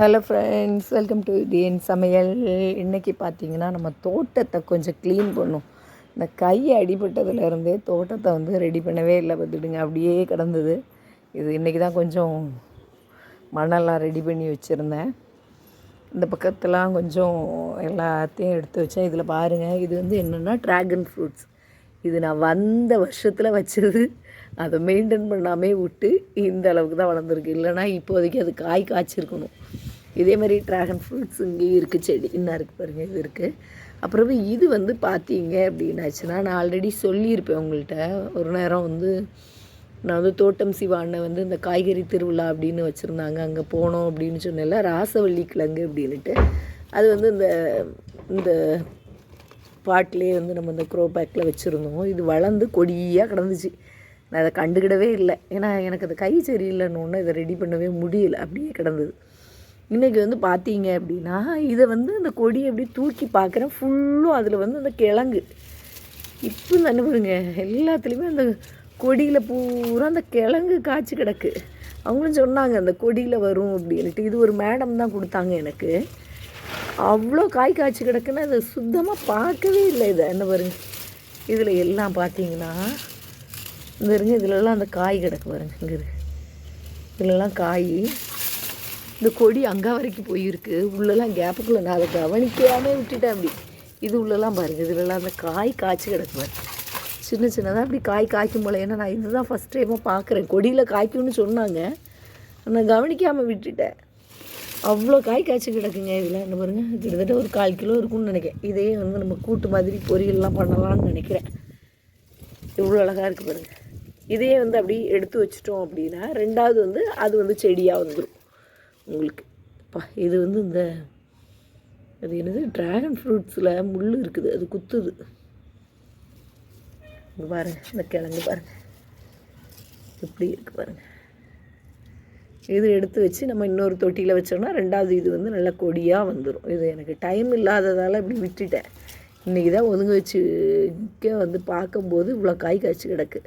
Hello friends welcome to என் சமையல் இன்றைக்கி பார்த்தீங்கன்னா நம்ம தோட்டத்தை கொஞ்சம் க்ளீன் பண்ணும். இந்த கை அடிபட்டதுலேருந்தே தோட்டத்தை வந்து ரெடி பண்ணவே இல்லை. பார்த்துடுங்க அப்படியே கிடந்தது. இது இன்றைக்கி தான் கொஞ்சம் மணலாம் ரெடி பண்ணி வச்சுருந்தேன். இந்த பக்கத்தெலாம் கொஞ்சம் எல்லாத்தையும் எடுத்து வச்சேன். இதில் பாருங்கள் இது வந்து என்னென்னா ட்ராகன் ஃப்ரூட்ஸ் இது நான் வந்த வருஷத்தில் வச்சது. அதை மெயின்டைன் பண்ணாமே விட்டு இந்த அளவுக்கு தான் வளர்ந்துருக்கு. இல்லைனா இப்போதைக்கு அது காய் காய்ச்சிருக்கணும். இதே மாதிரி ட்ராகன் ஃப்ரூட்ஸ் இங்கேயும் இருக்குது செடி. இன்னும் இருக்குது பாருங்கள் இது இருக்குது அப்புறமே இது வந்து பார்த்தீங்க அப்படின்னாச்சுன்னா நான் ஆல்ரெடி சொல்லியிருப்பேன் உங்கள்கிட்ட ஒரு நேரம் வந்து நான் வந்து தோட்டம் சிவாண்ணை வந்து இந்த காய்கறி திருவிழா அப்படின்னு வச்சுருந்தாங்க. அங்கே போனோம் அப்படின்னு சொன்னேன்ல ராசவள்ளி கிழங்கு அப்படின்ட்டு அது வந்து இந்த இந்த பாட்டிலே வந்து நம்ம இந்த க்ரோ பேக்கில் வச்சுருந்தோம். இது வளர்ந்து கொடியாக கிடந்துச்சு. நான் அதை கண்டுக்கிடவே இல்லை. ஏன்னா எனக்கு அது கை சரியில்லைன்னு ஒன்று இதை ரெடி பண்ணவே முடியல. அப்படியே கிடந்தது. இன்றைக்கி வந்து பார்த்தீங்க அப்படின்னா இதை வந்து அந்த கொடியை எப்படி தூக்கி பார்க்குறேன் ஃபுல்லும் அதில் வந்து அந்த கிழங்கு. இப்போ தானே வருங்க எல்லாத்துலேயுமே அந்த கொடியில் பூரா அந்த கிழங்கு காய்ச்சி கிடக்கு. அவங்களும் சொன்னாங்க அந்த கொடியில் வரும் அப்படின்ட்டு இது ஒரு மேடம் தான் கொடுத்தாங்க எனக்கு. அவ்வளோ காய் காய்ச்சி கிடக்குன்னு அதை சுத்தமாக பார்க்கவே இல்லை இதை. என்ன பாருங்க இதில் எல்லாம் பார்த்தீங்கன்னா இந்த இருங்க இதிலெல்லாம் அந்த காய் கிடக்கு பாருங்க இங்கே இதிலெல்லாம் காய் இந்த கொடி அங்கே வரைக்கும் போயிருக்கு. உள்ளெல்லாம் கேப்புக்குள்ளே நான் அதை கவனிக்காமல் விட்டுட்டேன் அப்படி. இது உள்ளெல்லாம் பாருங்கள் இதுலலாம் அந்த காய் காய்ச்சி கிடக்குவேன் சின்ன சின்னதாக அப்படி காய் காய்க்கும் போல. ஏன்னா நான் இதுதான் ஃபஸ்ட் டைமாக பார்க்குறேன் கொடியில் காய்க்கும்னு சொன்னாங்க. நான் கவனிக்காமல் விட்டுட்டேன். அவ்வளோ காய் காய்ச்சி கிடக்குங்க இதில். என்ன பாருங்கள் கிட்டத்தட்ட ஒரு கால் கிலோ இருக்கும்னு நினைக்கிறேன். இதே வந்து நம்ம கூட்டு மாதிரி பொரியல்லாம் பண்ணலாம்னு நினைக்கிறேன். இவ்வளோ அழகாக இருக்குது பாருங்கள் இதையே வந்து அப்படி எடுத்து வச்சிட்டோம் அப்படின்னா ரெண்டாவது வந்து அது வந்து செடியாக வந்துடும் உங்களுக்கு. பா இது வந்து இந்த அது என்னது? ட்ராகன் ஃப்ரூட்ஸில் முள் இருக்குது. அது குத்துது. இங்கே பாருங்கள் இந்த கிழங்கு பாருங்கள் இப்படி இருக்குது பாருங்கள் இது எடுத்து வச்சு நம்ம இன்னொரு தொட்டியில் வச்சோம்னா ரெண்டாவது இது வந்து நல்லா கொடியாக வந்துடும் இது எனக்கு டைம் இல்லாததால் இப்படி விட்டுட்டேன். இன்றைக்கி தான் ஒதுங்க வச்சு வந்து பார்க்கும்போது இவ்வளோ காய் காய்ச்சி கிடக்கு.